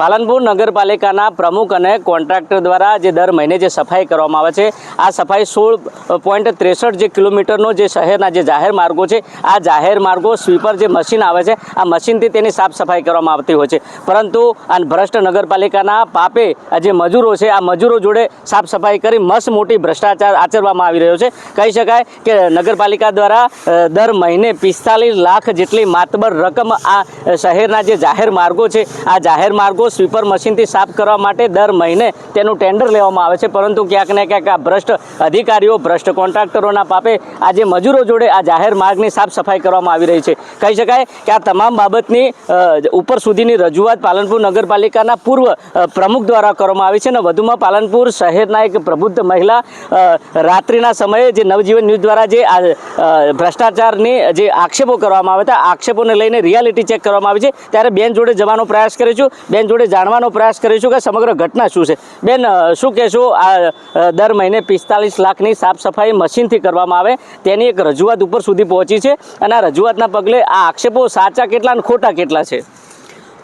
પાલનપુર નગરપાલિકાના પ્રમુખ અને કોન્ટ્રાક્ટર દ્વારા જે દર મહિને જે સફાઈ કરવામાં આવે છે, આ સફાઈ સોળ પોઈન્ટ ત્રેસઠ જે કિલોમીટરનો જે શહેરના જે જાહેર માર્ગો છે, આ જાહેર માર્ગો સ્વીપર જે મશીન આવે છે, આ મશીનથી તેની સાફ સફાઈ કરવામાં આવતી હોય છે. પરંતુ આ ભ્રષ્ટ નગરપાલિકાના પાપે જે મજૂરો છે, આ મજૂરો જોડે સાફ સફાઈ કરી મસ્ત મોટી ભ્રષ્ટાચાર આચરવામાં આવી રહ્યો છે. કહી શકાય કે નગરપાલિકા દ્વારા દર મહિને પિસ્તાલીસ લાખ જેટલી માતબર રકમ આ શહેરના જે જાહેર માર્ગો છે, આ જાહેર માર્ગો સ્વીપર મશીનથી સાફ કરવા માટે દર મહિને તેનું ટેન્ડર લેવામાં આવે છે. પરંતુ ક્યાંક ને ક્યાંક આ ભ્રષ્ટ અધિકારીઓ, ભ્રષ્ટ કોન્ટ્રાક્ટરોના પાપે આજે મજૂરો જોડે આ જાહેર માર્ગની સાફ સફાઈ કરવામાં આવી રહી છે. કહી શકાય કે આ તમામ બાબતની ઉપર સુધીની રજૂઆત પાલનપુર નગરપાલિકાના પૂર્વ પ્રમુખ દ્વારા કરવામાં આવી છે અને વધુમાં પાલનપુર શહેરના એક પ્રબુદ્ધ મહિલા રાત્રિના સમયે જે નવજીવન ન્યૂઝ દ્વારા જે ભ્રષ્ટાચારની જે આક્ષેપો કરવામાં આવ્યા હતા આક્ષેપોને લઈને રિયાલિટી ચેક કરવામાં આવી છે. ત્યારે બેન જોડે જવાનો પ્રયાસ કરીશું. બેન જોડે જાણવાનો પ્રયાસ કરીશું કે સમગ્ર ઘટના શું છે. બેન શું કહેશો? આ દર મહિને પિસ્તાલીસ લાખની સાફ સફાઈ મશીનથી કરવામાં આવે. તેની એક રજૂઆત ઉપર સુધી પહોંચી છે અને આ રજૂઆતના પગલે આ આક્ષેપો સાચા કેટલા અને ખોટા કેટલા છે?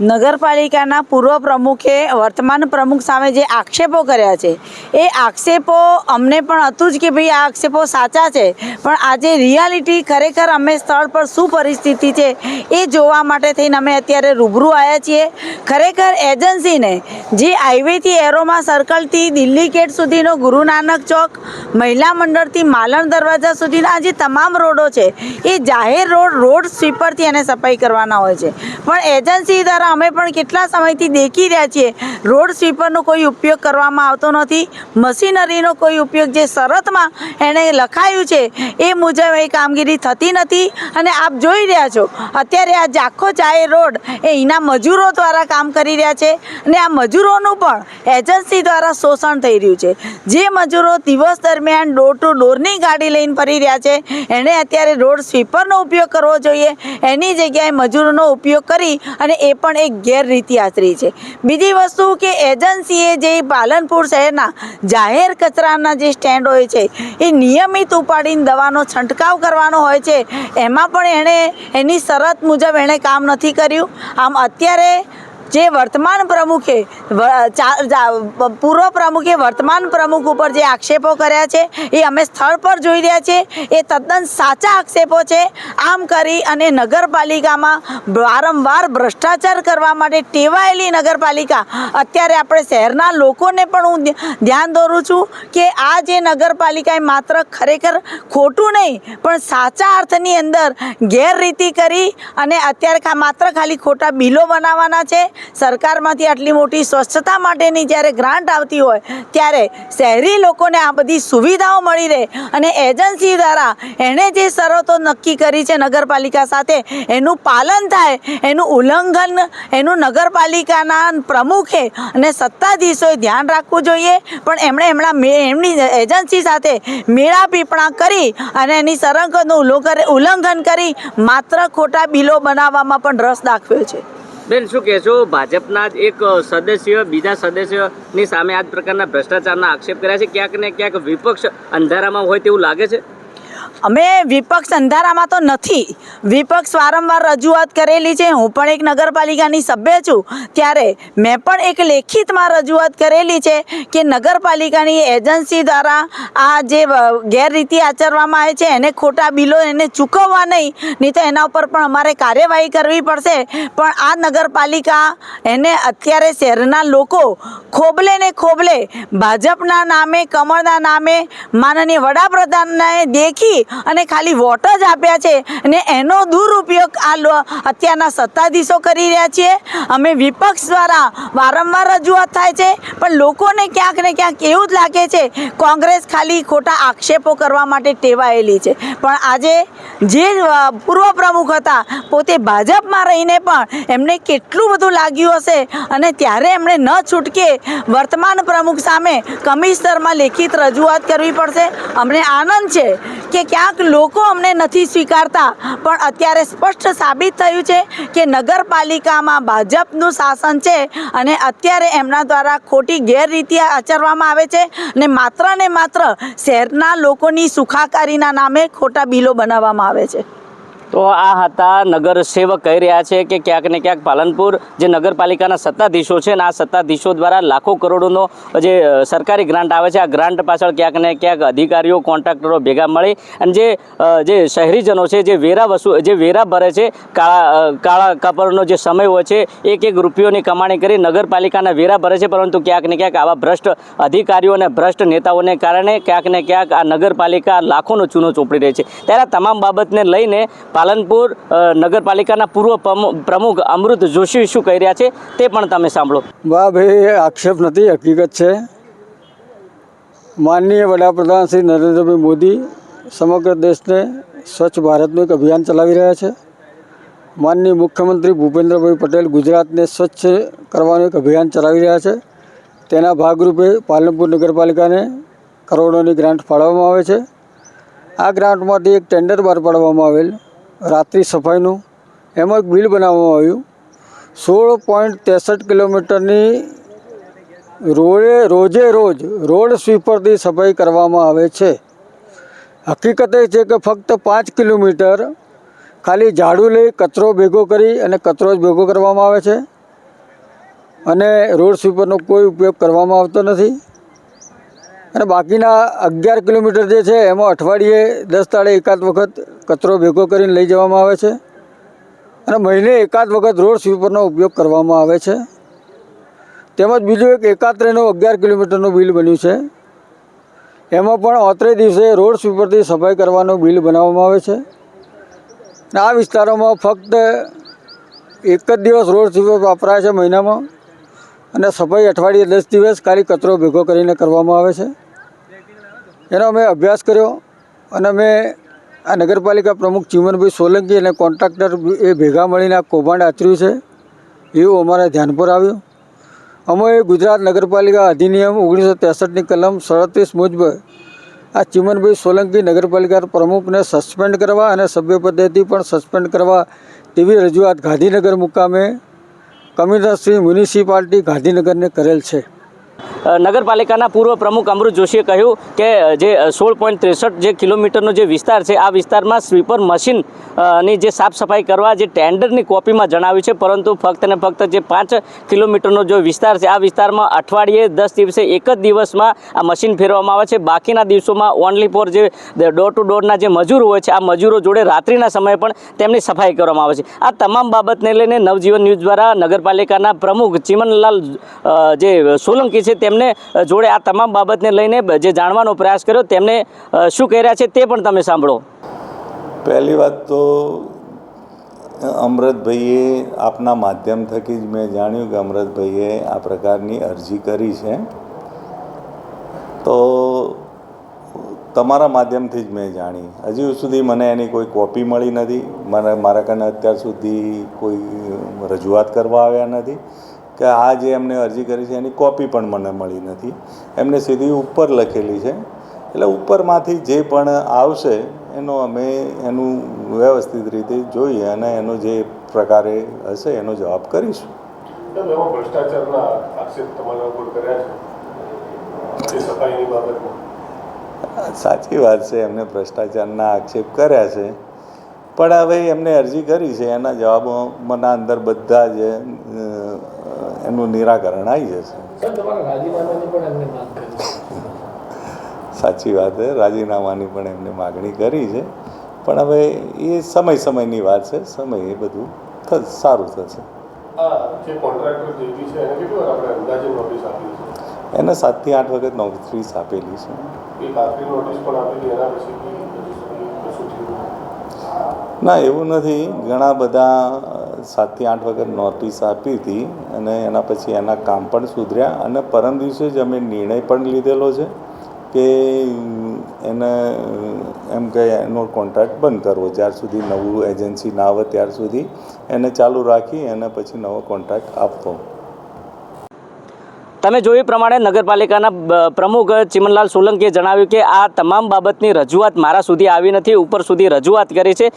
નગરપાલિકાના પૂર્વ પ્રમુખે વર્તમાન પ્રમુખ સામે જે આક્ષેપો કર્યા છે, એ આક્ષેપો અમને પણ હતું જ કે ભાઈ આ આક્ષેપો સાચા છે, પણ આજે રિયાલિટી ખરેખર અમે સ્થળ પર શું પરિસ્થિતિ છે, એ જોવા માટે થઈને અમે અત્યારે રૂબરૂ આવ્યા છીએ. ખરેખર એજન્સીને જે હાઈવેથી એરોમા સર્કલથી દિલ્હી ગેટ સુધીનો ગુરુ નાનક ચોક, મહિલા મંડળથી માલણ દરવાજા સુધીના જે તમામ રોડો છે, એ જાહેર રોડ રોડ સ્વીપરથી એને સફાઈ કરવાના હોય છે. પણ એજન્સી દ્વારા અમે પણ કેટલા સમયથી દેખી રહ્યા છીએ. રોડ સ્વીપરનો કોઈ ઉપયોગ કરવામાં આવતો નથી. મશીનરીનો કોઈ ઉપયોગ જે શરતમાં એણે લખાયું છે, એ મુજબ એ કામગીરી થતી નથી અને આપ જોઈ રહ્યા છો, અત્યારે આ જાખો જાહેર રોડ એ એના મજૂરો દ્વારા કામ કરી રહ્યા છે અને આ મજૂરોનું પણ એજન્સી દ્વારા શોષણ થઈ રહ્યું છે. જે મજૂરો દિવસ દરમિયાન ડોર ટુ ડોરની ગાડી લઈને ફરી રહ્યા છે, એણે અત્યારે રોડ સ્વીપરનો ઉપયોગ કરવો જોઈએ. એની જગ્યાએ મજૂરોનો ઉપયોગ કરી અને એ પણ એક ગેરરીતિ આચરી છે. બીજી વસ્તુ કે એજન્સીએ જે પાલનપુર શહેરના જાહેર કચરાના જે સ્ટેન્ડ હોય છે, એ નિયમિત ઉપાડીને દવાનો છંટકાવ કરવાનો હોય છે. એમાં પણ એણે એની શરત મુજબ એણે કામ નથી કર્યું. આમ અત્યારે જે વર્તમાન પ્રમુખે પૂર્વ પ્રમુખે વર્તમાન પ્રમુખ ઉપર જે આક્ષેપો કર્યા છે, એ અમે સ્થળ પર જોઈ રહ્યા છીએ. એ તદ્દન સાચા આક્ષેપો છે. આમ કરી અને નગરપાલિકામાં વારંવાર ભ્રષ્ટાચાર કરવા માટે ટેવાયેલી નગરપાલિકા. અત્યારે આપણે શહેરના લોકોને પણ હું ધ્યાન દોરું છું કે આ જે નગરપાલિકાએ માત્ર ખરેખર ખોટું નહીં, પણ સાચા અર્થની અંદર ગેરરીતિ કરી અને અત્યારે માત્ર ખાલી ખોટા બિલો બનાવવાના છે. સરકારમાંથી આટલી મોટી સ્વચ્છતા માટેની જ્યારે ગ્રાન્ટ આવતી હોય, ત્યારે શહેરી લોકોને આ બધી સુવિધાઓ મળી રહે અને એજન્સી દ્વારા એણે જે શરતો નક્કી કરી છે નગરપાલિકા સાથે, એનું પાલન થાય, એનું ઉલ્લંઘન, એનું નગરપાલિકાના પ્રમુખે અને સત્તાધીશોએ ધ્યાન રાખવું જોઈએ. પણ એમણે એમના એમની એજન્સી સાથે મેળાપીપણા કરી અને એની ઉલ્લંઘન ઉલ્લંઘન કરી માત્ર ખોટા બિલો બનાવવામાં પણ રસ દાખવ્યો છે. બેન, શું કહેશો? ભાજપના જ એક સદસ્ય, બીજા સદસ્યની સામે આ પ્રકારના ભ્રષ્ટાચારના આક્ષેપ કર્યા છે. ક્યાંક ને ક્યાંક વિપક્ષ અંધારામાં હોય તેવું લાગે છે. અમે વિપક્ષ અંધારામાં તો નથી. વિપક્ષ વારંવાર રજૂઆત કરેલી છે. હું પણ એક નગરપાલિકાની સભ્ય છું. ત્યારે મેં પણ એક લેખિતમાં રજૂઆત કરેલી છે કે નગરપાલિકાની એજન્સી દ્વારા આ જે ગેરરીતિ આચરવામાં આવે છે, એને ખોટા બિલો એને ચૂકવવા નહીં. નહીં તો એના ઉપર પણ અમારે કાર્યવાહી કરવી પડશે. પણ આ નગરપાલિકા એને અત્યારે શહેરના લોકો ખોબલે ને ખોબલે ભાજપના નામે, કમળના નામે માનનીય વડાપ્રધાનને દેખી અને ખાલી વોટ જ આપ્યા છે. અને એનો દુરુપયોગ આ અત્યારના સત્તાધીશો કરી રહ્યા છીએ. અમે વિપક્ષ દ્વારા વારંવાર રજૂઆત થાય છે, પણ લોકોને ક્યાંક ને ક્યાંક એવું જ લાગે છે, કોંગ્રેસ ખાલી ખોટા આક્ષેપો કરવા માટે ટેવાયેલી છે. પણ આજે જે પૂર્વ પ્રમુખ હતા, પોતે ભાજપમાં રહીને પણ એમને કેટલું બધું લાગ્યું હશે અને ત્યારે એમણે ન છૂટકે વર્તમાન પ્રમુખ સામે કમિશનરમાં લેખિત રજૂઆત કરવી પડશે. અમને આનંદ છે કે ક્યાંક લોકો અમને નથી સ્વીકારતા, પણ અત્યારે સ્પષ્ટ સાબિત થયું છે કે નગરપાલિકામાં ભાજપનું શાસન છે અને અત્યારે એમના દ્વારા ખોટી ગેરરીતિ આચરવામાં આવે છે અને માત્ર ને માત્ર શહેરના લોકોની સુખાકારીના નામે ખોટા બિલો બનાવવામાં આવે છે. તો આ હતા નગર સેવક કહી રહ્યા છે કે ક્યાંક ને ક્યાંક પાલનપુર જે નગરપાલિકાના સત્તાધીશો છે અને આ સત્તાધીશો દ્વારા લાખો કરોડોનો જે સરકારી ગ્રાન્ટ આવે છે, આ ગ્રાન્ટ પાછળ ક્યાંક ને ક્યાંક અધિકારીઓ, કોન્ટ્રાક્ટરો ભેગા મળી અને જે જે શહેરીજનો છે, જે વેરા વસુ, જે વેરા ભરે છે, કાળા કાળા કાપડનો જે સમય હોય છે, એક એક રૂપિયોની કમાણી કરી નગરપાલિકાના વેરા ભરે છે, પરંતુ ક્યાંક ને ક્યાંક આવા ભ્રષ્ટ અધિકારીઓ અને ભ્રષ્ટ નેતાઓને કારણે ક્યાંક ને ક્યાંક આ નગરપાલિકા લાખોનો ચૂનો ચોપડી રહી છે. ત્યારે તમામ બાબતને લઈને પાલનપુર નગરપાલિકાના પૂર્વ પ્રમુ- પ્રમુખ અમૃત જોશી શું કહી રહ્યા છે તે પણ તમે સાંભળો. વાહ ભાઈ આક્ષેપ નથી, હકીકત છે. માનનીય વડાપ્રધાન શ્રી નરેન્દ્રભાઈ મોદી સમગ્ર દેશને સ્વચ્છ ભારતનું એક અભિયાન ચલાવી રહ્યા છે. માનનીય મુખ્યમંત્રી ભૂપેન્દ્રભાઈ પટેલ ગુજરાતને સ્વચ્છ કરવાનું એક અભિયાન ચલાવી રહ્યા છે. તેના ભાગરૂપે પાલનપુર નગરપાલિકાને કરોડોની ગ્રાન્ટ ફાળવવામાં આવે છે. આ ગ્રાન્ટમાંથી એક ટેન્ડર બહાર પાડવામાં આવેલ રાત્રિ સફાઈનું. એમાં એક બિલ બનાવવામાં આવ્યું. સોળ પોઈન્ટ ત્રેસઠ કિલોમીટરની રોડે રોજે રોજ રોડ સ્વીપરથી સફાઈ કરવામાં આવે છે. હકીકત એ છે કે ફક્ત પાંચ કિલોમીટર ખાલી ઝાડુ લઈ કચરો ભેગો કરી અને કચરો જ ભેગો કરવામાં આવે છે. અને રોડ સ્વીપરનો કોઈ ઉપયોગ કરવામાં આવતો નથી. અને બાકીના અગિયાર કિલોમીટર જે છે, એમાં અઠવાડિયે દસ તાળે એકાદ વખત કચરો ભેગો કરીને લઈ જવામાં આવે છે. અને મહિને એકાદ વખત રોડ સ્વીપરનો ઉપયોગ કરવામાં આવે છે. તેમજ બીજું એક એકાત્રેનું અગિયાર કિલોમીટરનું બિલ બન્યું છે. એમાં પણ અત્રે દિવસે રોડ સ્વીપરથી સફાઈ કરવાનું બિલ બનાવવામાં આવે છે. આ વિસ્તારોમાં ફક્ત એક જ દિવસ રોડ સ્વીપર વપરાય છે મહિનામાં. અને સફાઈ અઠવાડિયે દસ દિવસ ખાલી કચરો ભેગો કરીને કરવામાં આવે છે. એનો અમે અભ્યાસ કર્યો અને અમે આ નગરપાલિકા પ્રમુખ ચીમનભાઈ સોલંકી અને કોન્ટ્રાક્ટર એ ભેગા મળીને આ કૌભાંડ આચર્યું છે, એવું અમારા ધ્યાન પર આવ્યું. અમે ગુજરાત નગરપાલિકા અધિનિયમ ઓગણીસો ત્રેસઠની કલમ સડત્રીસ મુજબ આ ચીમનભાઈ સોલંકી નગરપાલિકા પ્રમુખને સસ્પેન્ડ કરવા અને સભ્ય પદ્ધતિ પણ સસ્પેન્ડ કરવા તેવી રજૂઆત ગાંધીનગર મુકામે કમિશનર શ્રી મ્યુનિસિપાલિટી ગાંધીનગરને કરેલ છે. નગરપાલિકાના પૂર્વ પ્રમુખ અમૃત જોશીએ કહ્યું કે જે સોળ પોઈન્ટ ત્રેસઠ જે કિલોમીટરનો જે વિસ્તાર છે, આ વિસ્તારમાં સ્વીપર મશીનની જે સાફ સફાઈ કરવા જે ટેન્ડરની કોપીમાં જણાવ્યું છે, પરંતુ ફક્ત ને ફક્ત જે પાંચ કિલોમીટરનો જે વિસ્તાર છે, આ વિસ્તારમાં અઠવાડિયે દસ દિવસે એક જ દિવસમાં આ મશીન ફેરવામાં આવે છે. બાકીના દિવસોમાં ઓનલી ફોર જે ડોર ટુ ડોરના જે મજૂરો હોય છે, આ મજૂરો જોડે રાત્રિના સમયે પણ તેમની સફાઈ કરવામાં આવે છે. આ તમામ બાબતને લઈને નવજીવન ન્યૂઝ દ્વારા નગરપાલિકાના પ્રમુખ ચીમનલાલ જે સોલંકી છે તેમને જોડે આ તમામ બાબતને લઈને જે જાણવાનો પ્રયાસ કર્યો, તેમને શું કહી રહ્યા છે તે પણ તમે સાંભળો. પહેલી વાત તો, અમૃતભાઈએ આપના માધ્યમ થકી જ મેં જાણ્યું કે અમૃતભાઈએ આ પ્રકારની અરજી કરી છે. તો, તમારા માધ્યમથી જ મેં જાણી. હજી સુધી મને એની કોઈ કોપી મળી નથી. મને મારા કને અત્યાર સુધી કોઈ રજૂઆત કરવા આવ્યા નથી. કે આ જે એમને અરજી કરી છે એની કોપી પણ મને મળી નથી. એમને સીધી ઉપર લખેલી છે. એટલે ઉપરમાંથી જે પણ આવશે એનો અમે એનું વ્યવસ્થિત રીતે જોઈએ અને એનો જે પ્રકારે હશે એનો જવાબ કરીશું. સાચી વાત છે એમને ભ્રષ્ટાચારના આક્ષેપ કર્યા છે. પણ હવે એમને અરજી કરી છે એના જવાબો મને અંદર બધા જ એનું નિરાકરણ આવી જશે. સાચી વાત છે રાજીનામાની પણ એમને માગણી કરી છે. પણ હવે એ સમય સમયની વાત છે સમય એ બધું થશે સારું થશે. એને સાતથી આઠ વખત નોટિસ આપેલી છે. ના એવું નથી. ઘણા બધા સાતથી આઠ વખત નોટિસ આપી હતી અને એના પછી એના કામ પણ સુધર્યા અને પરમ દિવસે જ અમે નિર્ણય પણ લીધેલો છે કે એને, એમ કે એનો કોન્ટ્રાક્ટ બંધ કરવો. જ્યાર સુધી નવું એજન્સી ના આવે, ત્યાર સુધી એને ચાલુ રાખી અને પછી નવો કોન્ટ્રાક્ટ આપવો. તમે જોયું પ્રમાણે નગરપાલિકાના પ્રમુખ ચિમનલાલ સોલંકીએ જણાવ્યું કે આ તમામ બાબતની રજૂઆત મારા સુધી આવી નથી, ઉપર સુધી રજૂઆત કરી છે.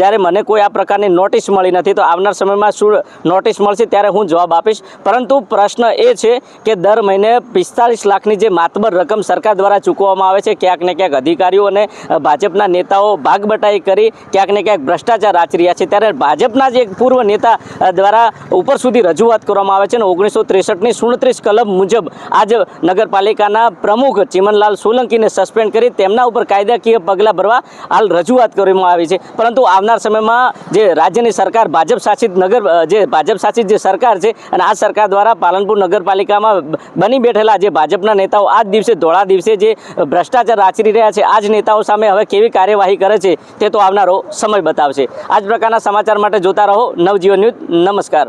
જ્યારે મને કોઈ આ પ્રકારની નોટિસ મળી નથી તો આવનાર સમયમાં શું નોટિસ મળશે ત્યારે હું જવાબ આપીશ. પરંતુ પ્રશ્ન એ છે કે દર મહિને પિસ્તાલીસ લાખની જે માતબર રકમ સરકાર દ્વારા ચૂકવવામાં આવે છે, ક્યાંક ને ક્યાંક અધિકારીઓ અને ભાજપના નેતાઓ ભાગબટાઈ કરી, ક્યાંક ને ક્યાંક ભ્રષ્ટાચાર આચરી રહ્યા છે. ત્યારે ભાજપના જે એક પૂર્વ નેતા દ્વારા ઉપર સુધી રજૂઆત કરવામાં આવે છે અને ઓગણીસો ત્રેસઠની સુડત્રીસ કલમ મુજબ આજ નગરપાલિકાના પ્રમુખ ચિમનલાલ સોલંકીને સસ્પેન્ડ કરી તેમના ઉપર કાયદાકીય પગલાં ભરવા હાલ રજૂઆત કરવામાં આવી છે. પરંતુ આવનાર સમયમાં જે રાજ્યની સરકાર ભાજપ શાસિત નગર જે ભાજપ શાસિત જે સરકાર છે અને આ સરકાર દ્વારા પાલનપુર નગરપાલિકામાં બની બેઠેલા જે ભાજપના નેતાઓ આ દિવસે ધોળા દિવસે જે ભ્રષ્ટાચાર આચરી રહ્યા છે, આ જ નેતાઓ સામે હવે કેવી કાર્યવાહી કરે છે તે તો આવનારો સમય બતાવશે. આ જ પ્રકારના સમાચાર માટે જોતા રહો. નવજીવન ન્યૂઝ, નમસ્કાર.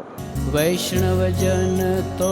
વૈષ્ણવજન તો